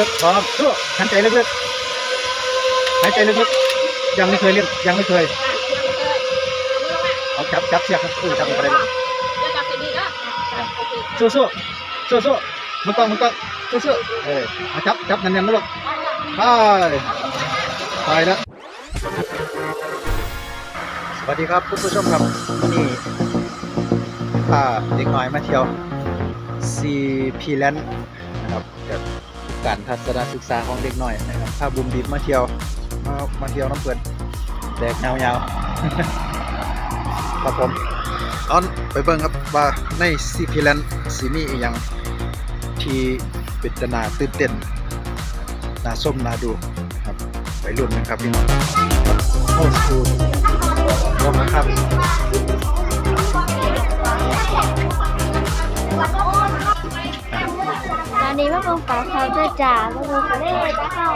อพร้อมสู้หันใจลึกๆหายใจลึกๆยังไม่เคยเล่นยังไม่เคยเอาจับจับเสียบครับเออจับอะไรเลยสู้สู้สู้สู้ๆมันต้องมันต้องสู้สู้ๆเออเอาจับจับแน่นๆนะลูกไปไปแล้วสวัสดีครับคุณผู้ชมครับวันนี้พาเด็กน้อยมาเที่ยวซีพีแลนด์นะครับกับ การทัศนศึกษาของเด็กน้อยนะครับพาบุมบีบมาเที่ยวมามาเที่ยวน้ำเปิดแดกยาวๆครับผมตอนไปเบิ่งครับว่าในซีพีแลนด์สีมีอีหยังที่เป็นตนาตื่นเต้นนาส้มนาดูครับไปรุ่นนะครับพี่น้องโอ้โหลงนะครับ นนี้ว่าเป็นฝาเขาด้วยจ่าว่าเป็นฝาเล่จะเข้า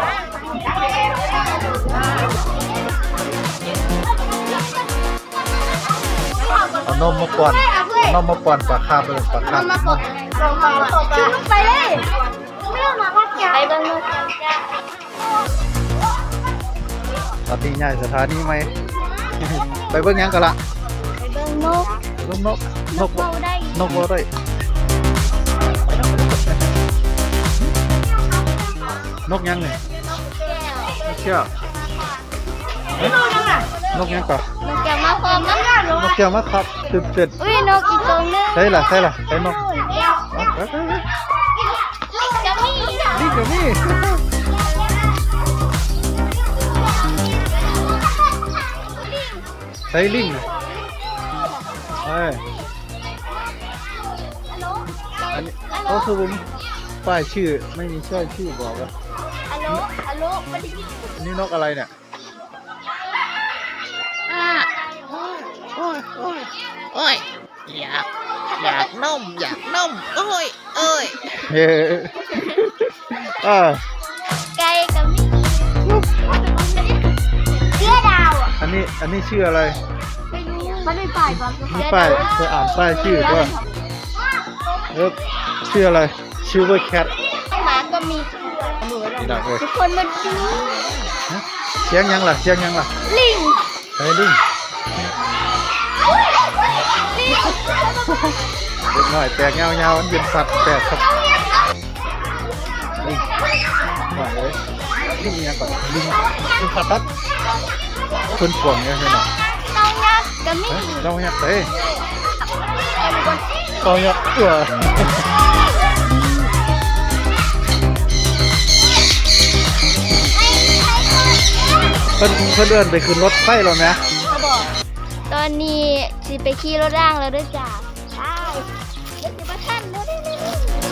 เอานมมาป่อนเอานมมาป่อนปลาคาบเลยปลาคาบขึ้นไปเลยไม่ต้องมาวัดจ่าไปเบิ้งนกจ้าตอนนี้ใหญ่สถานีไหมไปเบิ่งหยังกันละไปเบิ้งนกนกนกนกเบาได้นกบ่ได้ นกยังไงนกเชี่ยเอ๊ะนกยังก่อนนกแก้วมาพร้อมนะนกเชี่ยวมาครับตื่นเต้นอุ้ยนกอีกตัวนึงใช่ล่ะใช่ล่ะใช่นกเอาไปไปไปจะมีนี่เดี๋ยวนี้ใส่ลิงน่ะเอ้ยอันนี้ก็คือผมป้ายชื่อไม่มีชื่อชื่อบอกว่าฮัลโห ลฮัลโหลไม่ได้ยินอันนี่นกอะไรเนี่ยอ่าโอ้ยโอ้ยอยากอยากนมอยากนมโอ้ยเอ้ยเฮ้อ่าไก่กับมีเสื้อดาวอะอันนี้อันนี้ชื่ออะไรไม่รู้มันไม่ป้ายบอกมีป้ายเคยอ่านป้ายชื่อด้วยเออชื่ออะไรชื่อว่าแคทหมาก็มี นี่นะเออทุกคนมาดูเสียงยังล่ะเสียงยังล่ะลิงเฮ้ยลิงเด็กน้อยแตกเงาเงาๆมันเป็นสัตว์แปลกครับลิงว่าเลยลิงยังก่อนลิงลิงขาตัดคนกวางเนี่ยใช่ไหมเต้ายักษ์ก็มีเฮ้ยเราอยากเตะเราอยากเออ พิ่นเพิ่นเดินไปขึ้นรถไฟแล้วไหมเขาบอก ตอนนี้สิไปขี่รถร่างแล้วด้วยจ้าไปเดี๋ยวสิมาทันแล้วเร็วๆ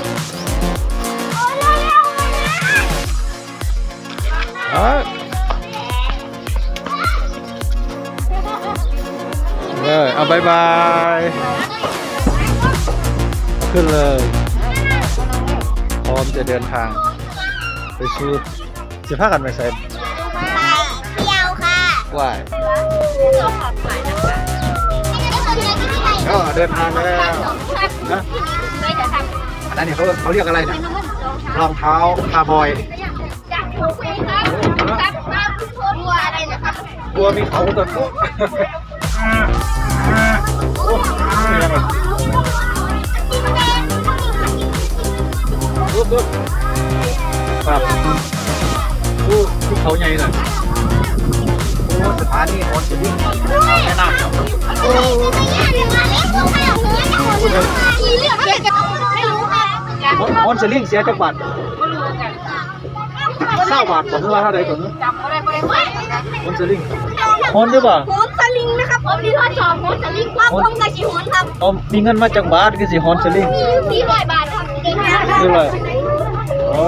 โอ้ยเร็วๆมานะเอ้ยเลยเอาบายบาย ขึ้นเลย พร้อมจะเดินทาง ไปชูจะพากันไปใส่เที่ยว ค่ะว่ายก็เดินทางแล้วนะอันนี้เขาเขาเรียกอะไรเนี่ยรองเท้าคาร์บอยจากหัวคุยครับกับกับตัวอะไรนะครับกลัวมีเขาตัวโตโอ้นี่ยังไงปุ๊บปุ๊บครับดูที่เขาใหญ่น่ะโอ้สถานีฮอนจะวิ่งแม่น้ำโอ้ขี่เลือกเกี่ยงเสียจักบาทเศร้าบาทผมว่าเท่าไหร่ผมฮอนจะลิงฮอนหรือเปล่าโหนสลิงนะครับผมที่ทอดจอบโหนสลิงความคงกับกี่โหนครับเอามีเงินมาจากบาทก็สิฮอนจะลิงมีสี่ร้อยบาทครับเก่งนะคืออะไรอ๋อ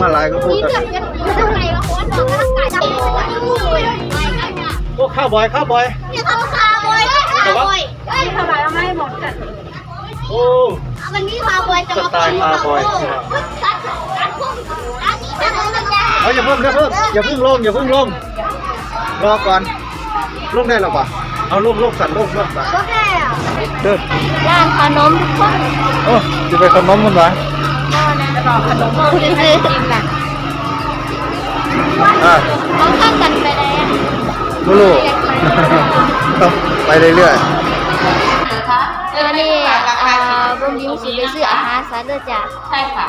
มาหลายก็พูดมีกันเกือบจะเท่าไหร่ละโหนต้องร่างกายจับโหนไปกันอะโอ้ข้าวบอยข้าวบอยเนี่ยเขาคาบอยคาบอยเอ้ยทำไมเอาไม่หมดกันโอ้มันมีคาบอยจะมาสไตล์คาร์บอยตัดตัดพุ่งตัดนี้ตัดนั้นนะเอาอย่าเพิ่งอย่าเพิ่งอย่าเพิ่งลงอย่าเพิ่งลงรอก่อนลงได้หรอปะเอาลงลงสั่นลงลงสั่นก็แค่เดินย่างขนมทุกคนโอ้จะไปขนมมันวะนอนนะ จะบอกขนมคุณซื้อกินล่ะอะเขาข้ามกันไปไหนอะไม่รู้ ต้องไปเรื่อยตอนนี้เอ่อบุมยิงสิไปซื้ออาหารซะเด้อจ้ะใช่ค่ะ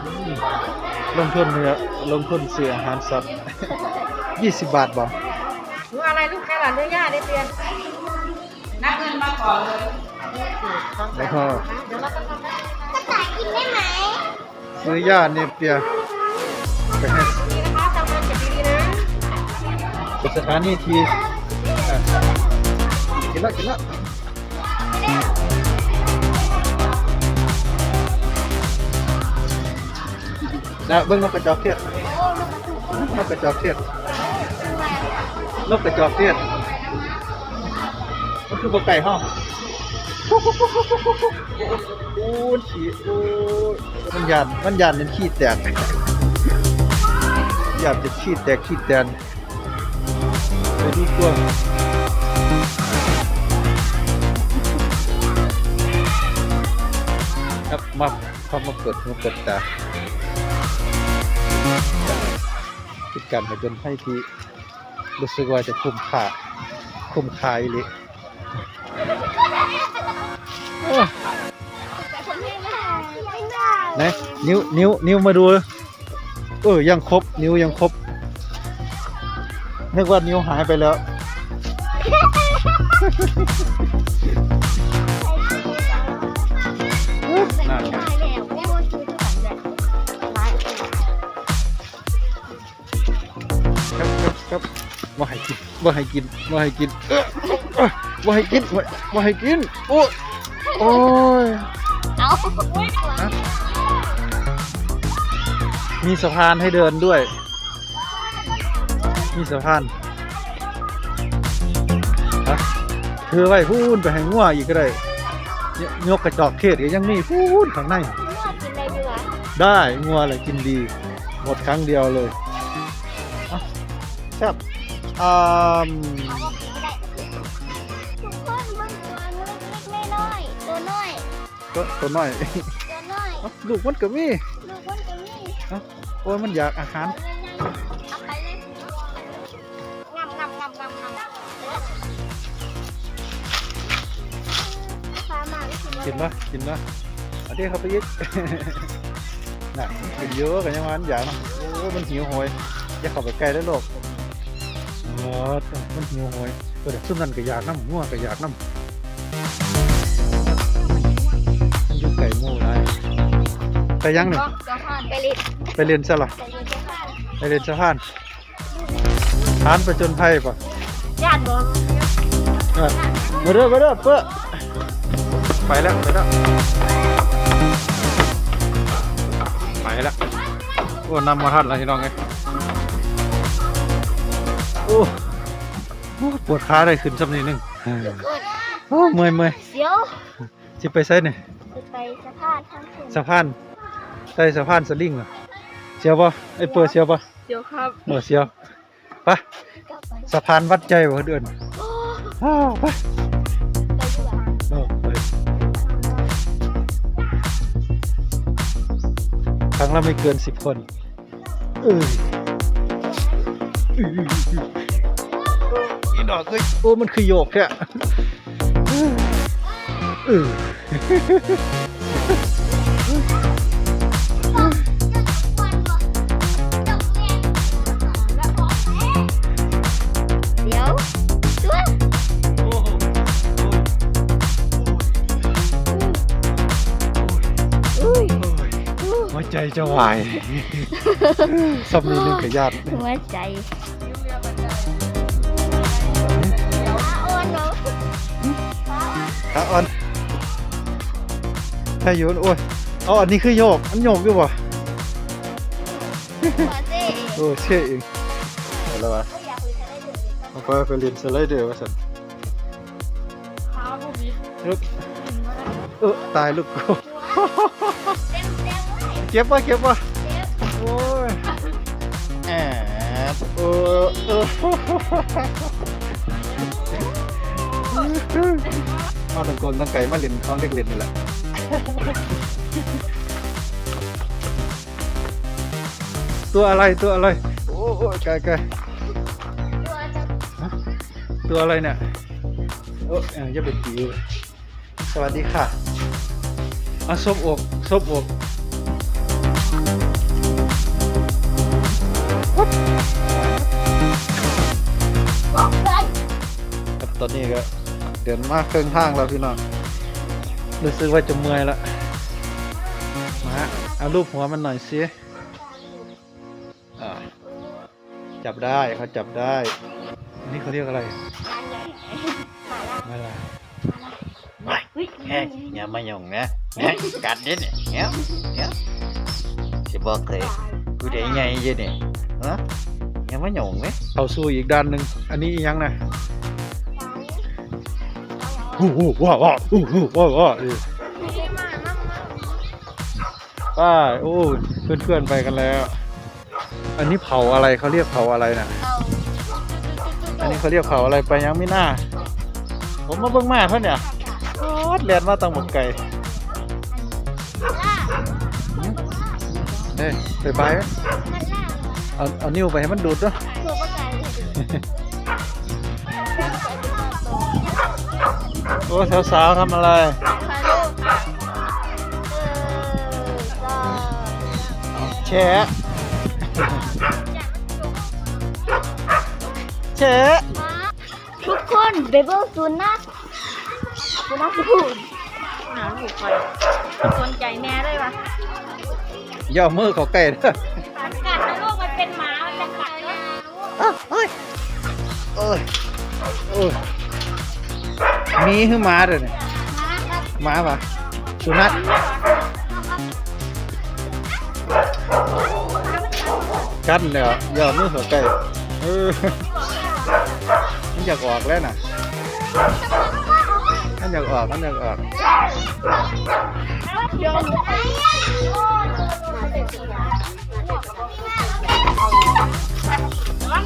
ๆลงทุนเนื้อลงทุนซื้ออาหารสัตว์ 20 บาทบ่รู้อะไรลูกแค่หลานเนื้อย่างได้เตือนนับเงินมาก่อนเลย แล้วก็กระต่ายกินได้ไหม ซื้อย่าเนี่ยเปียไปให้ดีนะคะทำงานเก็บดีๆนะไปสถานีทีอะกินละกินละนะเบิ่งนกกระจอกเทศนกกระจอกเทศนกกระจอกเทศมันคือบกไก่ห้อง โอ้ยขี้อ้ยมันยันมันยันเป็นขี้แตกอยากจะขี้แตกขี้แตนไปดูตัวครับมาเข้ามาเปิดมาเปิดตาเป็นการผจญภัยที่รู้สึกว่าจะคุ้มค่าคุ้มค่าอีหลิโได้ไหนนิ้วนิ้วนิ้วมาดูเออยังครบ นิ้วยังครบนึกว่านิ้วหายไปแล้วนั่นไงได้แล้วไม่ว่าซื้อทุกอย่างเลยหลายคนครับครับครับว่าให้กินว่าให้กินว่าให้กินเอ้อเอ้อว่าให้กินว่าว่าให้กินโอ้โอ้ยเอา มีสะพานให้เดินด้วย มีสะพานฮะถือไว้พูนไปให้งัวอีกก็ได้ยยกกระจอกเทศก็ยังมีพูนข้างในกินอะไรดีวะได้งัวอะไรกินดี หมดครั้งเดียวเลยอะครับอ่าทุกคนเบิ่งตัวเล็กๆน้อยๆตัวน้อยก็ตัวน้อย ตัวน้อยเอ้าลูกมันก็มีลูกคนจะมี โอ้ยมันอยากอาหารเอาไปเลยงำงำงำงำงำฟ้ามาไม่ถึงกินปะกินปะเอันนี้เขาไปยึดน่ะกินเยอะกันยังวันอยากเนาะโอ้ยมันหิวโหยอย่าเข้าไปใกล้ได้อลูกเออมันหิวโหยตัวเด็กซุ่มนั่นก็อยากน้ำงัวก็อยากน้ำมันอยู่ไก่หมู่ไรไปยังหนึ่งก็จะผ่านไปลิด ไปเรียนซะละแต่ยังจะผ่านไปเรียนสะพานทานไปจนภัยปะญาติบอกเออมาเด้อมาเด้อเปื้อไปแล้วไปแล้วไปแล้วโอ้นำมาทันแล้วพี่น้องไงโอ้โอ้ปวดขาได้ขึ้นสักนิดนึงเออโอ้เมื่อยเมื่อยเสียวจิไปใส่เนี่ยจะไปสะพานทางขึ้นสะพานใส่สะพานสลิงเหรอเสียวปะไอ้เปิดเสียวปะเดี๋ยวครับเออเสียวไปะกลับไปสะพานวัดใจบ่เดือนโอ้อ้าวไปไปดีกว่าเออไปครั้งละไม่เกินสิบคนเอออีดอกเอ้ยโอ้มันคือโยกแค่เออ จจะวายสำนีหนึ่งกับญาติหัวใจฟ้าอ่อนเหรอฟ้าอ่อนขาอ่อนถ้าอยู่โอ้ยเอาอันนี้คือโยกอันโยกอยู่ป่ะหัวเจ๊โอ้เช่เองเอาแล้ววะก็อยากคุยกันได้เลยเอาไปไปเรียนสไลเดอร์มาสันข้าวพวกนี้ลูกเออตายลูกกู ก็บป่ะเก็บป่ะโอ้ยแอบเออเออเอาตั้งกลตั้งไก่มาเล่นของเด็กเล่นนี่แหละตัวอะไรตัวอะไรโอ้โอ้ไกลไกลตัวอะไรเนี่ยโอ้ยอย่าไปตีเลยสวัสดีค่ะอะซบอกซบอก นนี้ก็เดินมาครึ่งทางแล้วพี่น้องรู้สึกว่าจะเมื่อยละมาเอารูปหัวมันหน่อยสิอ่าจับได้เขาจับได้อันนี่เขาเรียกอะไรมาลาเฮ้ยอย่ามาหยงนะเนี่ยกัดเด็ดเนี่ยเนี้ยเนี้ยสิบอกเคยกูได้ไงเยเนี่ยฮะอย่ามาหยงไหมเอาสู้อีกด้านหนึ่งอันนี้อีหยังนะ ฮู้ฮู้ว้าวว้าวฮู้ฮู้ว้าวว้าวเออไป้าโอ้เพื่อนเพื่อนๆไปกันแล้ว อันนี้เผาอะไรเขาเรียกเผาอะไรนะอันนี้เขาเรียกเผาอะไรไปยังไม่น่า ผมมาเบิ่งมาเขาเนี่ยโอ๊ดเรียนมาตังหมดไก่เฮ้ยไปไปไหมเอาเอานิ้วไปให้มันดูดด้วยโอ้สาวๆทำอะไรแชะแชะทุกคนเบเบิลซูนัขซูนัขพูดหนาลูกคอยสนใจแม่เลยวะย่อมือเขาใกล้เด้อกัดนะลูกมันเป็นหมา มันจะกัดนะอ้าวเอ้ยเอ้ยโอ้ย มีคือหมาเด้อเนี่ยหมาปะสุนัขกันเดี๋ยอย่าเอามือเขาใกล้เออมันอยากออกแล้วน่ะมันอยากออกมันอยากออก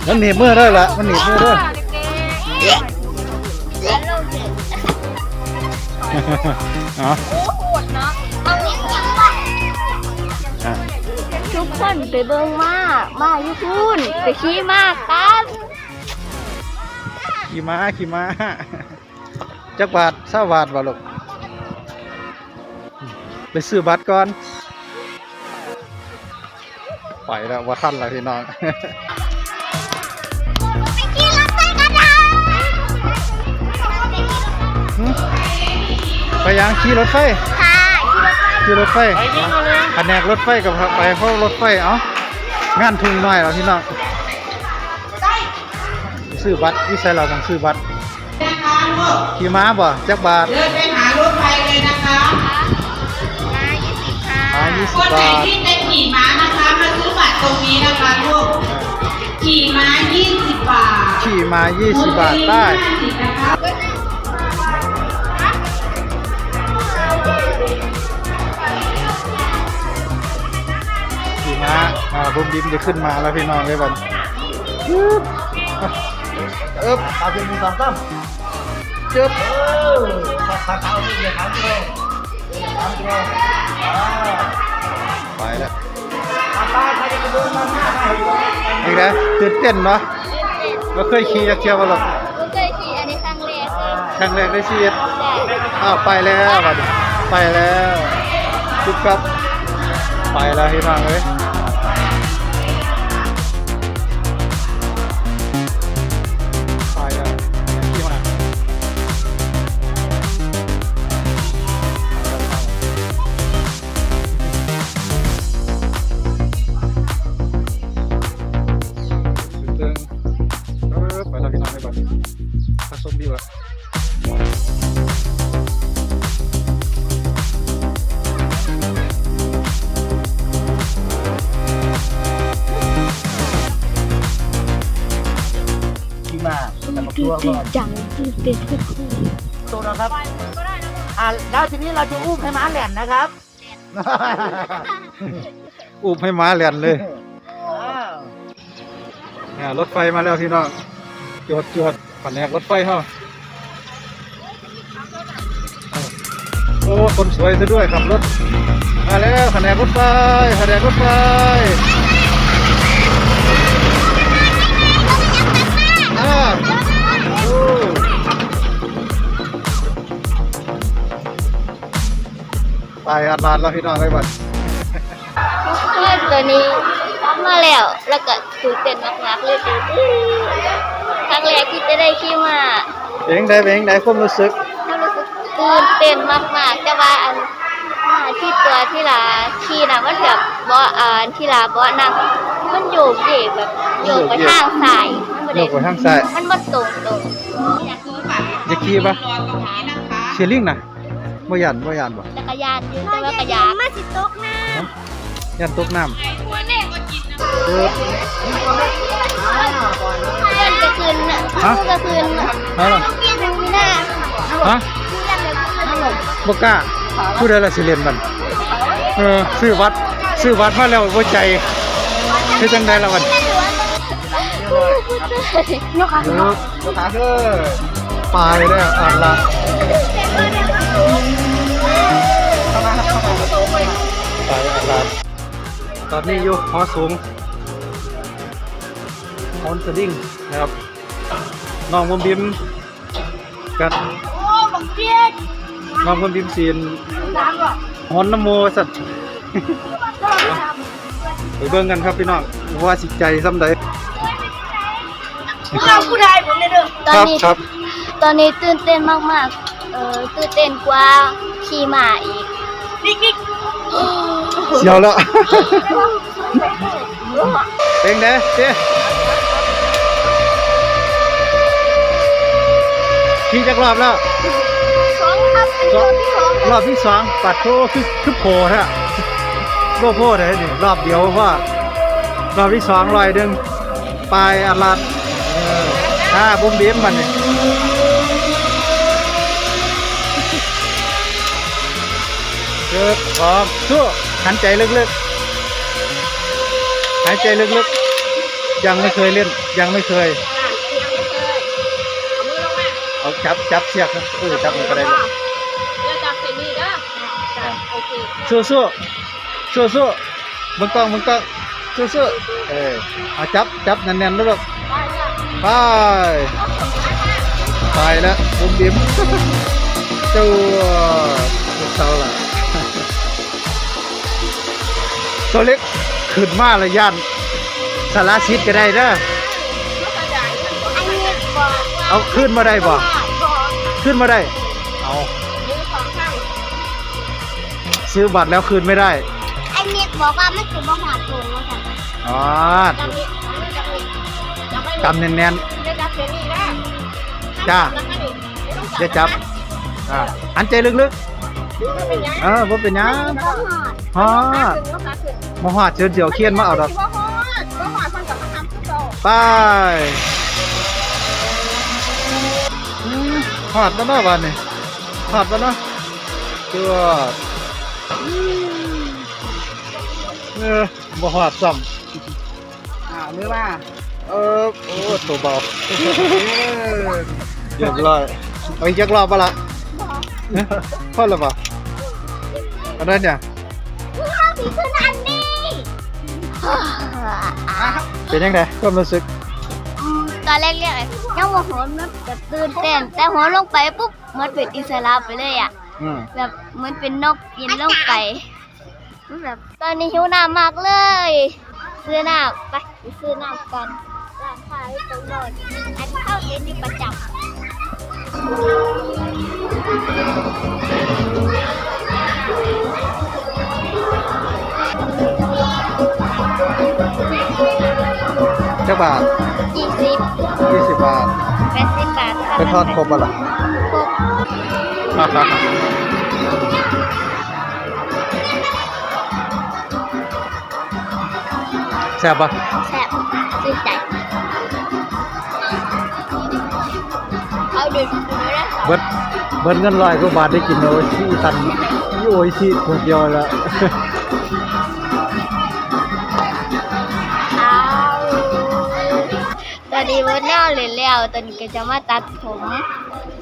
มันหนีบมือได้ละมันหนีบมือด้ วยอ๋ออะทุกคนไปเบิ่งมามาอยู่พูนไปขี่มากกันขี่ม้าขี่ม้าจักบาทเศร้าบาทบ่ลูกไปซื้อบัตรก่อน ไปแล้วว่าทันแล้วพี่น้อง ไปยังขี่รถไฟค่ะขี่รถไฟขี่รถไฟแผนกรถไฟกับไปเพราะรถไฟเอ้างานทุ่งน้อยแล้วพี่น้องซื้อบัตรวิสัยเราต้องซื้อบัตรขี่ม้าบ่จักบาทเดินไปหารถไฟเลยนะคะม้ายี่สิคบนไหนบาทที่เป็นขี่ม้านะคะมาซื้อบัตรตรงนี้นะคะลูกขี่ม้า20บาทขี่มา 20 บาทได้50นะคะ ขี่ม้าอ่าบุมบิมจะขึ้นมาแล้วพี่น้องเลยบันเอ๊บตาเป็นมีสองตั้มเจ็บเออขาเท้าที่เหยียดขาที่เราขาที่เราไปแล้วนี่นะตื่นเต้นเนาะเราเคยขี่จักเที่ยวมาหรอกก็เคยขี่อันนี้ครั้งแรกเลยครั้งแรกในชีวิตแต่อ้าวไปแล้วบัดนี้ไปแล้วจุ๊บครับไปแล้วพี่น้องเลย ดีกว่าขี่มาตื่นเต้นจังตื่นเต้นทุกคนตัวนะครับอ่าแล้วทีนี้เราจะอุ้มให้ม้าแหลนนะครับ อุ้มให้ม้าเลียนเลยเนี่ยรถไฟมาแล้วพี่น้องจวดจวดแผนกรถไฟเฮา โอ้คนสวยซะด้วยขับรถมาแล้วคะแนนรถไฟคะแนนรถไฟอาโอ้ไปอัดลานแล้วพี่น้องไอ้บัดเล่นตัวนี้มาแล้วแล้วก็ตื่นเต้นมากๆเลยครั้งแรกที่จะได้ขี่มาเป็นไงเป็นไงความรู้สึก ตื่นเต้นมากๆ แต่ว่าอันมาที่ตัวที่ลาขี่น่ะมันแบบเบาะอ่านที่ลาเบาะนั่งมันโยกเยกแบบโยกไปทางซ้ายมันบ่โยได้กไปทางซ้ายมันบ่ตรงตรงจะขี่ปะรอตรงนี้นะคะเชียร์ลิงนะบ่ยันบ่ยันบ่จักรยานอยู่แต่ว่ากระยานมาสิตกน้ยันตกน้ไอ้ตัวเล็กก็กินนะำเออำเพื่อนก็คืนน่ะฮะก็คืนน่ะเอาล่ะเรียนมีหน้าฮะ บกล้าผู้ใดละสิเล่นมันเออซื้อวัดซื้อวัดมาแล้วบ่ใจเฮ็ดจังได๋ล่ะมันนกขาเออบ่ขาเด้อปลายแล้วอ่านละไปอ่านละตอนนี้อยู่หอสูงฮอนสลิงนะครับน้องมุมบิมกับ น้องมุมบิมซีนฮอนน้ำโมสัตว์ไปเบิ่งกันครับพี่น้องว่าสิใจซ้ำใดเราผู้ใดผมเลยเด้อตอนนี้ครับ ตอนนี้ตื่นเต้นมากๆ เออตื่นเต้นกว่าขี่ม้าอีกนิกนิกเสียวแล้วเป็นไงเจ๊ขี่จักรอบแล้วสองค รับเป็นรอบที่สองรอบที่สองปัดโทคือคือโผล่ฮะโลโพดเลยนี่รอบเดียวว่ารอบที่สองลอยดึงปลายอัลลัดเอออ่าบุ้มบิ้มมันนี่เกิดพร้อมสู้หันใจลึกๆหายใจลึกๆ ยังไม่เคยเล่น ยังไม่เคยเอาจับจับเสียกนะเออจับมันก็ได้เลย เดี๋ยวจับเซนี่เด้อจ้ะโอเคสู้สู้สู้สู้มึงต้องมึงต้องสู้สู้เออเอาจับจับแน่นๆแล้วลูกได้จ้ะไปไปแล้วบุ้มบิ้มตัวลูกเสาล่ะ ตัวเล็กขึ้นมาเลยย่านสารชิดก็ได้เด้ออันนี้บอกเอาขึ้นมาได้บ่ บอกขึ้นมาได้ เอา ซื้อบัตรแล้วคืนไม่ได้อันนี้บอกว่ามันคือบ่หอดโถงว่าซั่นอ๋อจับนี่จับนี่จับไม่กำแน่นเดี๋ยวจับเซนี่นะจ้าแล้วก็นี่ไม่ต้องๆอย่าจับอ่าหันใจลึกไม่เป็นยังๆเออบ่เป็นหยังบ่หอดฮอดถึงแล้วค่ะถึงมาฮอดเชิญเดี๋ยวเคียนมาเอาดอกว่าฮอดว่าฮอดมันกับมาทำทุกโตไปอืมฮอดแล้วเนาะวันนี้ฮอดแล้วเนาะตัว เออบ่ฮอดซ้ำอ่ามือว่าเออโอ้ตัวเบาเรียบร้อยเอาอีกจักรอบปะละพอแล้วปะอันนั้นเนี่ยข้าวผีคืออันนี้เป็นยังไงความรู้สึกอืมตอนแรกเรียกอะไรยังว่าหัวมันแบบตื่นเต้นแต่หัวลงไปปุ๊บมันเป็นอิสระไปเลยอะอืม แบบเหมันเป็นนกบินลงไปมันแบบตอนนี้หิวน้ำมากเลย ซื้อน้ำไปไปซื้อน้ำกันร้านค้าที่ตรงโน้นอันเข้าเย็นนี่ประจำจักบาทยี่สิบยี่สิบบาทแปดสิบบาทเป็นทอดครบปะล่ะครบ แซ่บปะแซ่บชื่นใจเอาเด็ดดูได้ค่ะเบิดเบิดเงินร้อยกว่าบาทได้กินโอ้ยที่ตันโอ้ยที่คนเดียวแล้วเอาตอนนี้วันน่าเลยแล้วตอนนี้ก็จะมาตัดผม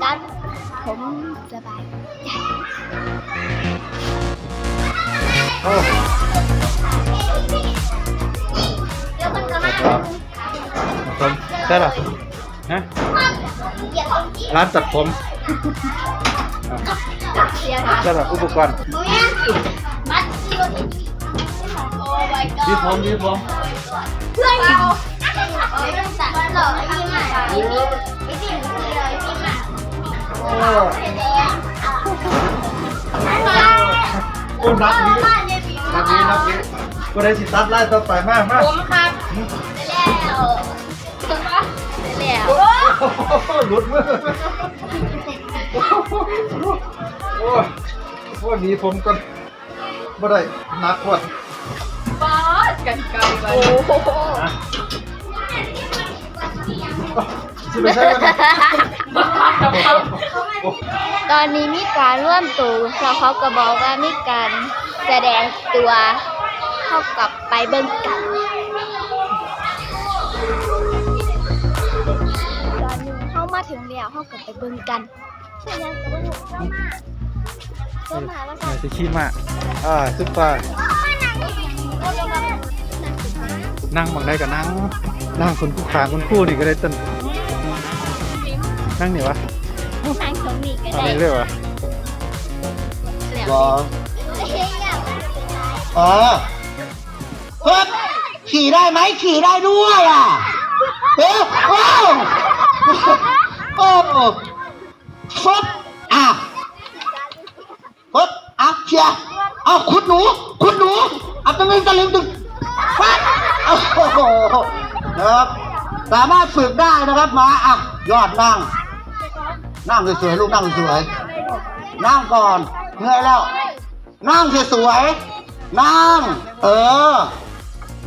ตัด ผมสบายโอ้เดี๋ยวมันก็มาครับผมใช่หรอฮะร้านตัดผมเสียแล้วแบบอุปกรณ์มัดที่รถโอ้ my god ยืดผมยืดผมเพื่อนเราเออเรื่องสัตว์หล่อไอ้นี่มากไอ้นี่ไอ้นี่ไอ้นี่มาก โอ้นักนี้นักนี้นักนี้ก็ได้สิตัดไล่ต่อไปมากมากผมครับแล้วแล้วโอ้โหหลุดมือโอ้โอ้ยหนีผมก่อนบ่ได้หนักว่าบอสกันไกลไป สิไปใช้กันนะตอนนี้มีการร่วมตัวแล้วเขาก็บอกว่ามีการแสดงตัวเท่ากับไปเบิ่งกัน ตอนนี้เข้ามาถึงแล้วเข้ากับไปเบิ่งกันใช่ยังกับเบิ่งเข้ามาเข้ามาว่าไหนสิขี้มาอ่าซุปเปอร์นั่งบังได้กับนั่งนั่งคนคู่ขางคนคู่นี่ก็ได้ต้น นั่งนี่วะทางตรงนี้ก็เอาได้นี่เรียกวะแล้วบอเฮ้ยอยากไปอ๋อเฮ้ยขี่ได้ไหมขี่ได้ด้วยอะเฮ้ยโอ้โอ้ฟบอะฟบอะเชียร์เอาคุณหนูคุณหนูเอาตรงนี้ตะลึงตึงฟัดโอ้โหนะครับสามารถฝึกได้นะครับมาอะยอดนั่ง นั่งสวยๆลูกนั่งสวยๆนั่งก่อนเหนื่อยแล้ว นั่งสวยๆนั่ง เออ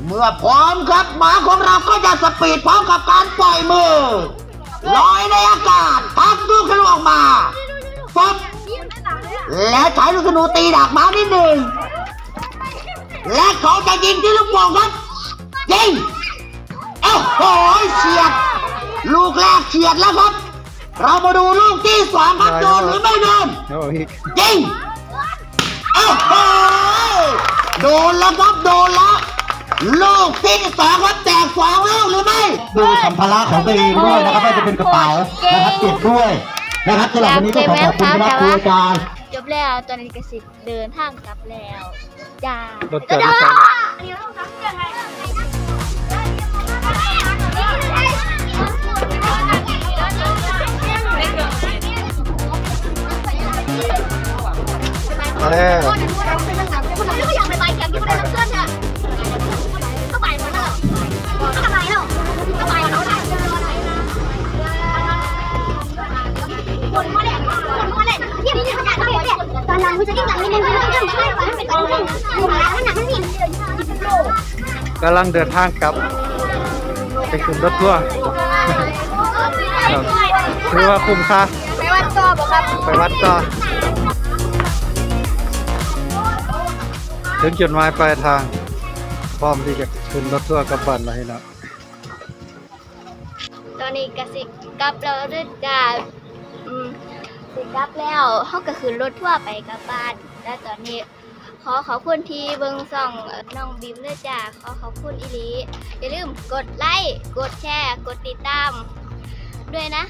เมื่อพร้อมครับหมาของเราก็จะสปีดพร้อมกับการปล่อยมือลอยในอากาศพักลูกขนุนออกมาปั๊บและใช้ลูกขนูตีดากหมานิดหนึ่งและเขาจะยิงที่ลูกโป่งครับยิงเอ้าโหเฉียด ลูกแรกเฉียดแล้วครับ เรามาดูลูกที่สองครับโดนหรือไม่โดนเดี๋ยวเอาอีกยิงโอ้โหโดนแล้วครับโดนแล้วลูกที่สองครับแตกสองลูกหรือไม่ดูสัมภาระของตัวเองด้วยนะครับไม่าจะเป็นกระเป๋านะครับเก็บด้วยนะครับสำหรับวันนี้ก็ขอขอบคุณคณะครูอาจารย์จบแล้วตอนนี้ก็สิเดินทางกลับแล้วจ้า ช่วยกว่าเป็นตอนนึงหนูหลังหนักนี่กำลังเดินทางกลับไปขึ้นรถทัวร์ครับถือว่าคุ้มค่าไปวัดต่อบอกครับ ไปวัดต่อ ถึงจุดหมายปลายทาง พร้อมที่จะขึ้นรถทัวร์กลับบ้านแล้วให้นะตอนนี้ก็สิกลับแล้วด้วยจ้าอืมสิกลับแล้วเขาก็คือรถทั่วร์ไปกลับบ้านและตอนนี้ ขอขอบคุณที่เบิ่งส่องเอ่อน้องบิมด้วยจ้าขอขอบคุณอีหลีอย่าลืมกดไลค์กดแชร์ กดติดตาม ด้วยนะ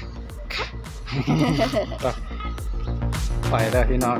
ไปแล้วพี่น้อง